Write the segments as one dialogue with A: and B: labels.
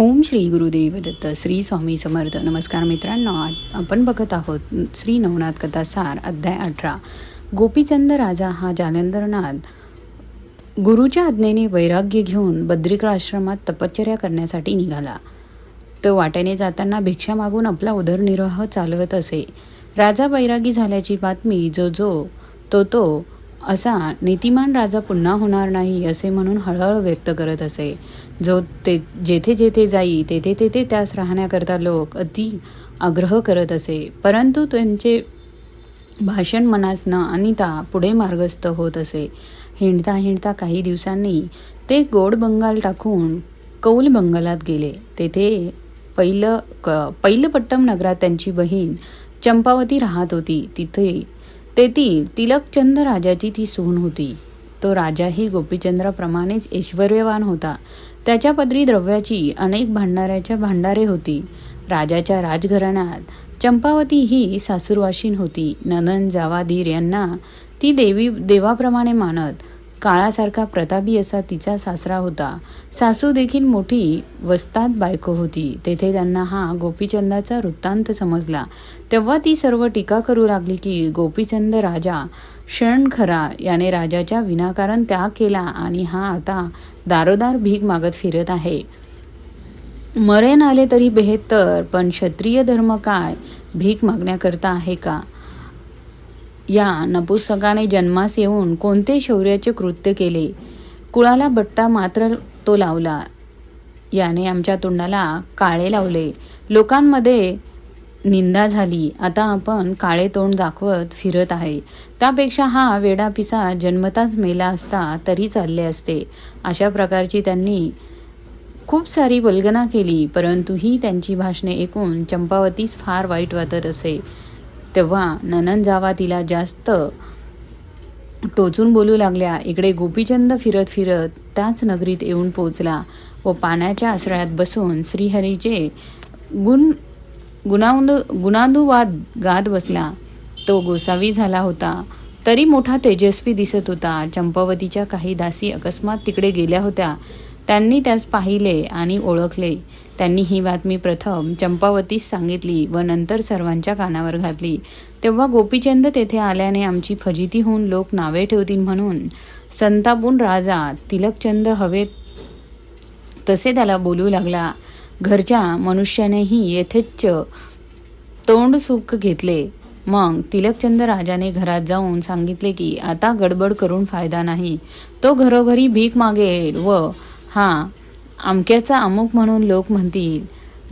A: ओम श्री गुरुदेव दत्त श्री स्वामी समर्थ. नमस्कार मित्रांनो आज आपण बघत आहोत श्री नवनाथ कथासार अध्याय अठरा. गोपीचंद राजा हा जालंधरनाथ गुरुच्या आज्ञेने वैराग्य घेऊन बद्रिका आश्रमात तपश्चर्या करण्यासाठी निघाला. तो वाट्याने जाताना भिक्षा मागून आपला उदरनिर्वाह चालवत असे. राजा वैरागी झाल्याची बातमी जो जो तो तो असा नीतिमान राजा पुन्हा होणार नाही असे म्हणून हळहळ व्यक्त करत असे. जो ते जेथे जेथे जाई तेथे तेथे त्यास राहण्याकरता लोक अति आग्रह करत असे. परंतु त्यांचे भाषण मनास न अनिता पुढे मार्गस्थ होत असे. हिंडता हिंडता काही दिवसांनी ते गोड बंगाल टाकून कौल बंगालात गेले. तेथे पहिलं क पैलपट्टम नगरात त्यांची बहीण चंपावती राहत होती. तिथे तेथील तिलकचंद राजाची ती सून होती. तो राजाही गोपीचंद्राप्रमाणेच ऐश्वर्यवान होता. त्याच्या पदरी द्रव्याची अनेक भांडाऱ्याच्या भांडारे होती. राजाच्या राजघराण्यात चंपावती ही सासूरवाशीन होती. ननन जावाधीर यांना ती देवी देवाप्रमाणे मानत काळासारखा प्रतापी असा तिचा सासरा होता. सासू देखील मोठी वस्तात बायको होती. तेथे त्यांना हा गोपीचंदाचा वृत्तांत समजला. तेव्हा ती सर्व टीका करू लागली की गोपीचंद राजा क्षणखरा याने राजाच्या विनाकारण त्याग केला आणि हा आता दारोदार भीक मागत फिरत आहे. मरेन आले तरी बेहत्तर पण क्षत्रिय धर्म काय? भीक मागण्याकरता आहे का? या नपुसकाने जन्मास येऊन कोणते शौर्याचे कृत्य केले? कुळाला बट्टा मात्र तो लावला. याने आमच्या तोंडाला काळे लावले. लोकांमध्ये निंदा झाली. आता आपण काळे तोंड दाखवत फिरत आहे. त्यापेक्षा हा वेडापिसा जन्मताच मेला असता तरी चालले असते. अशा प्रकारची त्यांनी खूप सारी वल्गना केली परंतु ही त्यांची भाषणे ऐकून चंपावतीस फार वाईट वाटत असे. तेव्हा ननन जावा तिला जास्त टोचून बोलू लागल्या. इकडे गोपीचंद फिरत फिरत त्याच नगरीत येऊन पोचला व पाण्याच्या आसळ्यात बसून श्रीहरीचे गुण गुणांदू गुणानुवाद गात बसला. तो गोसावी झाला होता. तरी मोठा तेजस्वी दिसत होता. चंपावतीच्या काही दासी अकस्मात तिकडे गेल्या होत्या. त्यांनी त्यास पाहिले आणि ओळखले. त्यांनी ही बातमी प्रथम चंपावतीस सांगितली व नंतर सर्वांच्या कानावर घातली. तेव्हा गोपीचंद तेथे आल्याने आमची फजिती होऊन लोक नावे ठेवतील म्हणून संतापून राजा तिलकचंद हवेत तसे त्याला बोलू लागला. घरच्या मनुष्यानेही येथेच तोंड सुख घेतले. मग तिलकचंद राजाने घरात जाऊन सांगितले की आता गडबड करून फायदा नाही. तो घरोघरी भीक मागेल व हा अमक्याचा अमुक म्हणून लोक म्हणतील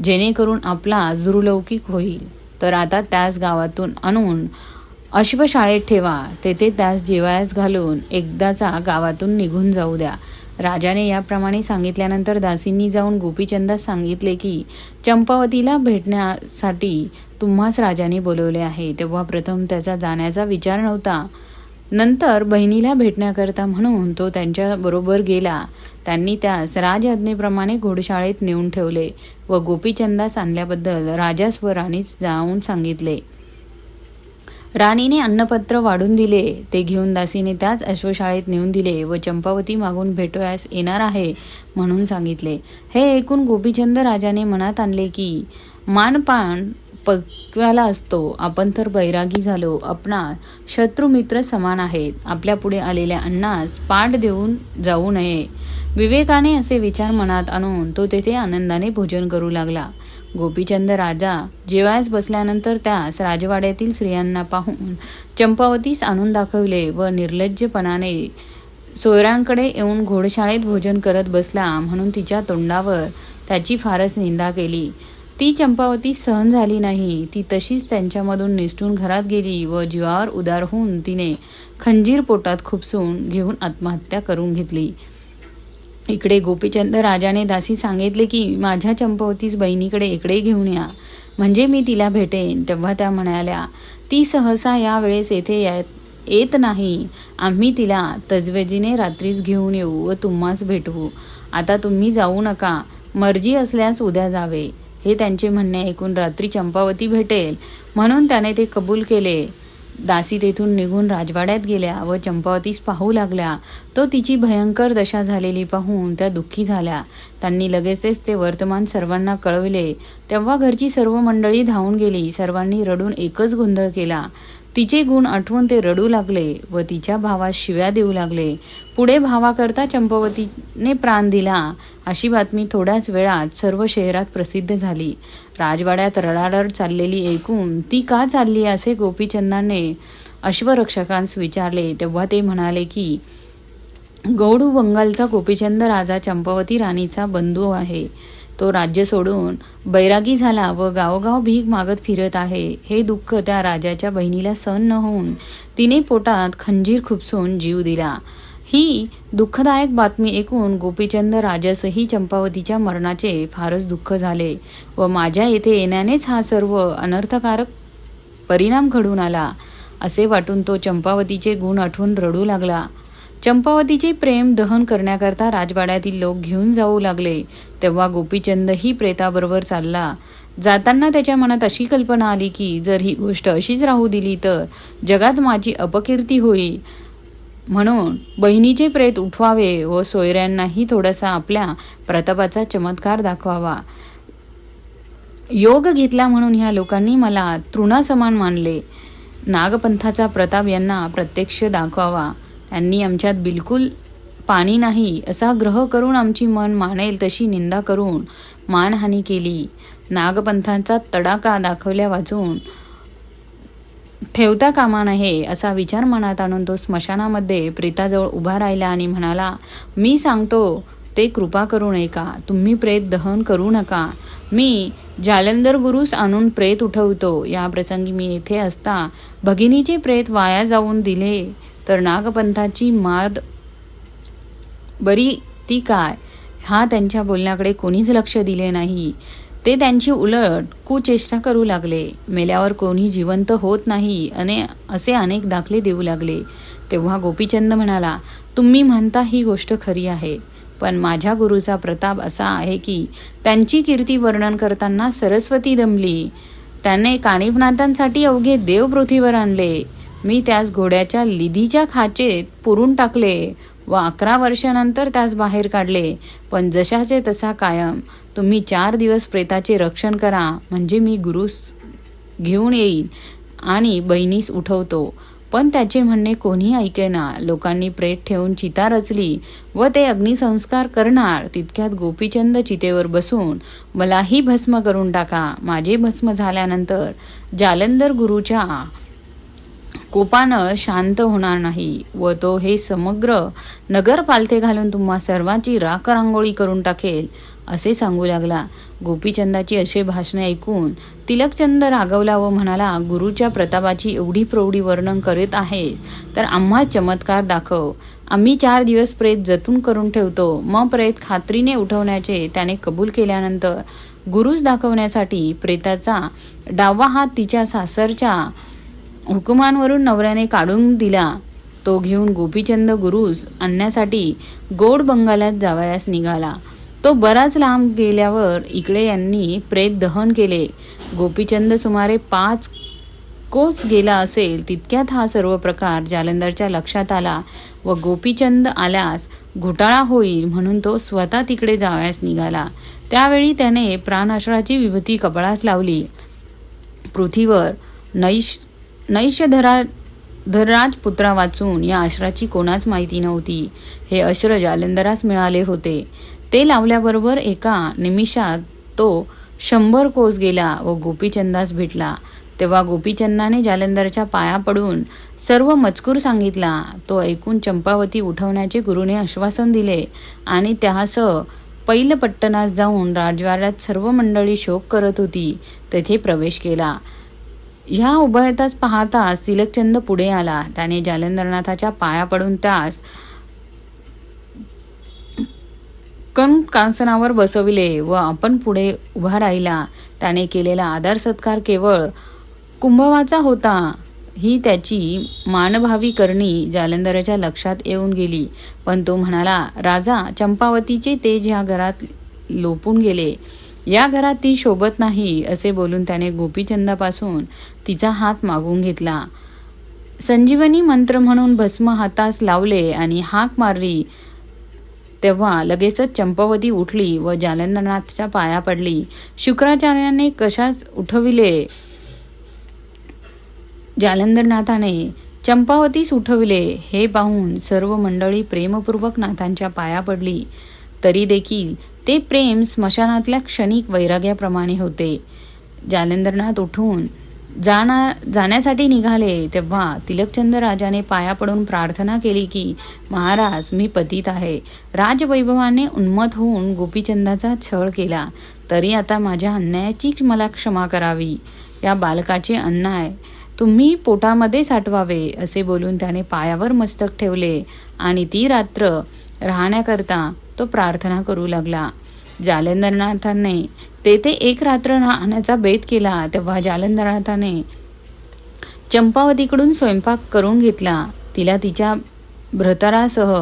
A: जेणेकरून आपला जुरुलौकिक होईल. तर आता त्याच गावातून आणून अश्वशाळेत ठेवा. तेथे त्यास जेवायस घालून एकदाचा गावातून निघून जाऊ द्या. राजाने याप्रमाणे सांगितल्यानंतर दासींनी जाऊन गोपीचंदास सांगितले की चंपावतीला भेटण्यासाठी तुम्हास राजाने बोलवले आहे. तेव्हा प्रथम त्याचा जाण्याचा विचार नव्हता. नंतर बहिणीला भेटण्याकरता म्हणून तो त्यांच्याबरोबर गेला. त्यांनी त्यास राजआज्ञेप्रमाणे घोडशाळेत नेऊन ठेवले व गोपीचंदास आणल्याबद्दल राजास व राणीस जाऊन सांगितले. राणीने अन्नपत्र वाढून दिले. ते घेऊन दासीने त्याच अश्वशाळेत नेऊन दिले व चंपावती मागून भेटवयास येणार आहे म्हणून सांगितले. हे ऐकून गोपीचंद राजाने मनात आणले की मानपान पक्व्याला असतो. आपण तर बैरागी झालो. आपणा शत्रुमित्र समान आहेत. आपल्या पुढे आलेल्या अन्नास पाठ देऊन जाऊ नये. विवेकाने असे विचार मनात आणून तो तेथे आनंदाने भोजन करू लागला. गोपीचंद राजा जेवायस बसल्यानंतर त्यास राजवाड्यातील स्त्रियांना पाहून चंपावतीस आणून दाखवले व निर्लज्जपणाने सोयऱ्यांकडे येऊन घोडशाळेत भोजन करत बसला म्हणून तिच्या तोंडावर त्याची फारच निंदा केली. ती चंपावती सहन झाली नाही. ती तशीच त्यांच्यामधून निसटून घरात गेली व जीवावर उदार होऊन तिने खंजीर पोटात खुपसून घेऊन आत्महत्या करून घेतली. इकडे गोपीचंद राजाने दासी सांगितले की माझ्या चंपावतीस बहिणीकडे इकडे घेऊन या. म्हणजे मी तिला भेटेन. तेव्हा त्या म्हणाल्या ती सहसा यावेळेस येथे येत नाही. आम्ही तिला तजवेजीने रात्रीच घेऊन येऊ व तुम्हास भेटवू आता तुम्ही जाऊ नका. मर्जी असल्यास उद्या जावे. हे त्यांचे म्हणणे ऐकून रात्री चंपावती भेटेल. म्हणून त्याने ते कबूल केले. दासी तेथून निघून राजवाड्यात गेल्या व चंपावतीस पाहू लागल्या. तो तिची भयंकर दशा झालेली पाहून त्या दुःखी झाल्या. त्यांनी लगेचच ते वर्तमान सर्वांना कळविले. तेव्हा घरची सर्व मंडळी धावून गेली. सर्वांनी रडून एकच गोंधळ केला. तिचे गुण आठवून ते रडू लागले व तिच्या भावास शिव्या देऊ लागले. पुढे भावाकरता चंपावतीने प्राण दिला. अशी बातमी थोड्याच वेळात सर्व शहरात प्रसिद्ध झाली. राजवाड्यात रडारड चाललेली ऐकून ती का चालली असे गोपीचंदाने अश्वरक्षकांस विचारले. तेव्हा ते म्हणाले की गौडू बंगालचा गोपीचंद राजा चंपावती राणीचा बंधू आहे. तो राज्य सोडून बैरागी झाला व गावोगाव भीक मागत फिरत आहे. हे दुःख त्या राजाच्या बहिणीला सहन न होऊन तिने पोटात खंजीर खुपसून जीव दिला. ही दुःखदायक बातमी ऐकून गोपीचंद राजसही चंपावतीच्या मरणाचे फारच दुःख झाले व माझ्या येथे येण्यानेच हा सर्व अनर्थकारक परिणाम घडून आला असे वाटून तो चंपावतीचे गुण आठवून रडू लागला. चंपावतीचे प्रेम दहन करण्याकरता राजवाड्यातील लोक घेऊन जाऊ लागले तेव्हा गोपीचंदही प्रेताबरोबर चालला. जाताना त्याच्या मनात अशी कल्पना आली की जर ही गोष्ट अशीच राहू दिली तर जगात माझी अपकीर्ती होईल. म्हणून बहिणीचे प्रेत उठवावे व सोयऱ्यांनाही थोडासा आपल्या प्रतापाचा चमत्कार दाखवावा. योग घेतला म्हणून ह्या लोकांनी मला तृणासमान मानले. नागपंथाचा प्रताप यांना प्रत्यक्ष दाखवावा. त्यांनी आमच्यात बिलकुल पाणी नाही असा ग्रह करून आमची मन मानेल तशी निंदा करून मानहानी केली. नागपंथांचा तडाका दाखवल्या वाचून ठेवता कामा नये असा विचार मनात आणून तो स्मशानामध्ये प्रेताजवळ उभा राहिला आणि म्हणाला मी सांगतो ते कृपा करू नये का तुम्ही प्रेत दहन करू नका. मी जालंधर गुरुस आणून प्रेत उठवतो. या प्रसंगी मी येथे असता भगिनीचे प्रेत वाया जाऊन दिले तर नागपंथाची माद बरी ती काय? हा त्यांच्या बोलण्याकडे कोणीच लक्ष दिले नाही. ते त्यांची उलट कुचेष्टा करू लागले. मेल्यावर कोणी जिवंत होत नाही अने असे अनेक दाखले देऊ लागले. तेव्हा गोपीचंद म्हणाला तुम्ही म्हणता ही गोष्ट खरी आहे पण माझ्या गुरुचा प्रताप असा आहे की त्यांची कीर्ती वर्णन करताना सरस्वती दमली. त्याने कानिफनाथांसाठी अवघे देव पृथ्वीवर आणले. मी त्यास घोड्याच्या लिधीच्या खाचेत पुरून टाकले व अकरा वर्षानंतर त्यास बाहेर काढले. पण जशाचे तसा कायम. तुम्ही चार दिवस प्रेताचे रक्षण करा म्हणजे मी गुरुस घेऊन येईन आणि बहिणीस उठवतो. पण त्याचे म्हणणे कोणी ऐकेना लोकांनी प्रेत ठेवून चिता रचली व ते अग्निसंस्कार करणार. तितक्यात गोपीचंद चितेवर बसून मलाही भस्म करून टाका. माझे भस्म झाल्यानंतर जालंधर गुरुच्या कोपानळ शांत होणार नाही व तो हे समग्र नगर पालथे घालून तुम्हा सर्वांची राखरांगोळी करून टाकेल. असे सांगू लागला. गोपीचंदाची असे भाषणे ऐकून तिलकचंद रागवला व म्हणाला गुरुच्या प्रतापाची एवढी प्रौढी वर्णन करीत आहेस तर आम्हा चमत्कार दाखव. आम्ही चार दिवस प्रेत जतून करून ठेवतो. मग प्रेत खात्रीने उठवण्याचे त्याने कबूल केल्यानंतर गुरुज दाखवण्यासाठी प्रेताचा डावा हात तिच्या सासरच्या हुकुमांवरून नवऱ्याने काढून दिला. तो घेऊन गोपीचंद गुरुज आणण्यासाठी गोड बंगालात जावयास निघाला. तो बराच लांब गेल्यावर इकडे यांनी प्रेत दहन केले. गोपीचंद सुमारे पाच कोस गेला असेल तितक्यात हा सर्व प्रकार जालंधरच्या लक्षात आला व गोपीचंद आल्यास घोटाळा होईल म्हणून तो स्वतः तिकडे जावयास निघाला. त्यावेळी त्याने प्राणाश्राची विभूती कपाळास लावली. पृथ्वीवर नैश नैश्यधरा धरराज पुत्रा वाचून या आश्राची कोणाच माहिती नव्हती? हे अश्र जालंधरास मिळाले होते. ते लावल्याबरोबर एका निमिषात तो शंभर कोस गेला व गोपीचंदास भेटला. तेव्हा गोपीचंदाने जालंधरच्या पाया पडून सर्व मजकूर सांगितला. तो ऐकून चंपावती उठवण्याचे गुरुने आश्वासन दिले आणि त्यासह पैलपट्टणास जाऊन राजवाड्यात सर्व मंडळी शोक करत होती. तेथे प्रवेश केला. ह्या उभयताच पाहताच तिलकचंद पुढे आला. त्याने जालंधरनाथाच्या पाया पडून त्यास कण कांसनावर बसविले व आपण पुढे उभा राहिला. त्याने केलेला आदर सत्कार केवळ कुंभवाचा होता. ही त्याची मानभावी करणी जालंधराच्या लक्षात येऊन गेली. पण तो म्हणाला राजा चंपावतीचे तेज ह्या घरात लोपून गेले. या घरात ती शोभत नाही असे बोलून त्याने गोपीचंदापासून तिचा हात मागून घेतला. संजीवनी मंत्र म्हणून भस्म हातास लावले आणि हाक मारली. तेव्हा लगेचच चंपावती उठली व जालंधरनाथच्या पाया पडली. शुक्राचार्याने कशाच उठविले? जालंधरनाथाने चंपावतीस उठविले. हे पाहून सर्व मंडळी प्रेमपूर्वक नाथांच्या पाया पडली. तरी देखील ते प्रेम स्मशानातल्या क्षणिक वैराग्याप्रमाणे होते. जालेंद्रनाथ उठून जाणार जाण्यासाठी निघाले तेव्हा तिलकचंद राजाने पाया पडून प्रार्थना केली की महाराज मी पतित आहे. राजवैभवाने उन्मत होऊन गोपीचंदाचा छळ केला. तरी आता माझ्या अन्यायाची मला क्षमा करावी. या बालकाचे अन्याय तुम्ही पोटामध्ये साठवावे असे बोलून त्याने पायावर मस्तक ठेवले आणि ती रात्र राहण्याकरता तो प्रार्थना करू लागला. जालंधरनाथाने. तेथे एक रात्र राहण्याचा बेत केला तेव्हा जालंधरनाथाने चंपावतीकडून स्वयंपाक करून घेतला. तिला तिच्या भ्रतरासह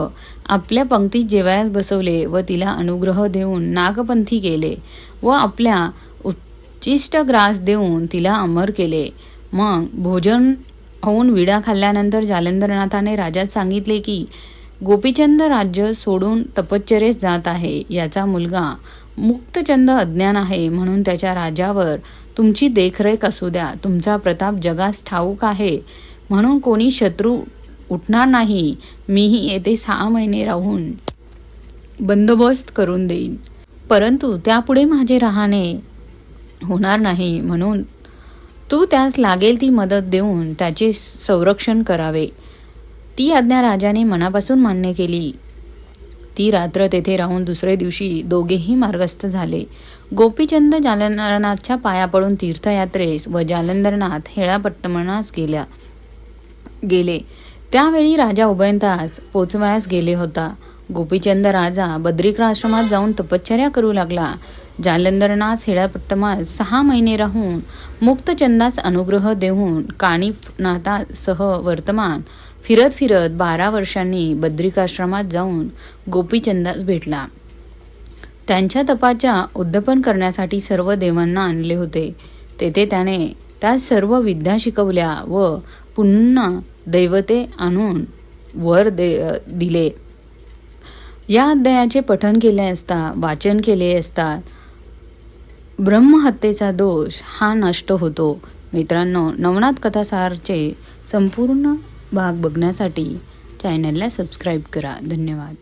A: आपल्या पंक्तीत जेवायला बसवले व तिला अनुग्रह देऊन नागपंथी केले व आपल्या उच्चिष्ट ग्रास देऊन तिला अमर केले. मग भोजन होऊन विडा खाल्ल्यानंतर जालंधरनाथाने राजास सांगितले की गोपीचंद राज्य सोडून तपश्चरेस जात आहे याचा मुलगा मुक्तचंद अज्ञान आहे म्हणून त्याच्या राजावर तुमची देखरेख असू द्या तुमचा प्रताप जगास ठाऊक आहे म्हणून कोणी शत्रू उठणार नाही मीही येथे सहा महिने राहून बंदोबस्त करून देईन. परंतु त्यापुढे माझे राहणे होणार नाही म्हणून तू त्यास लागेल ती मदत देऊन त्याचे संरक्षण करावे. ती आज्ञा राजाने मनापासून मान्य केली. ती रात्र तेथे राहून दुसरे दिवशी दोघेही मार्गस्थ झाले. गोपीचंद जालंधरनाथच्या पाया पडून तीर्थयात्रेस व जालंधरनाथ हेळापट्टमनास गेल्या गेले. त्यावेळी राजा उभयंतास पोचवायास गेले होता. गोपीचंद राजा बद्रिका आश्रमात जाऊन तपश्चर्या करू लागला. जालंधरनाथ हेळापट्टमास सहा महिने राहून मुक्तचंदास अनुग्रह देऊन काणीनाथासह वर्तमान फिरत फिरत बारा वर्षांनी बद्रिकाश्रमात जाऊन गोपीचंदास भेटला. त्यांच्या तपाच्या उद्दपन करण्यासाठी सर्व देवांना आणले होते. तेथे त्याने त्या सर्व विद्या शिकवल्या व पुन्हा दैवते आणून वर दे दिले. या अध्यायाचे पठन केले असता वाचन केले असता ब्रह्महत्येचा दोष हा नष्ट होतो. मित्रांनो नवनाथ कथासारचे संपूर्ण भाग बघण्यासाठी चॅनलला सबस्क्राईब करा. धन्यवाद.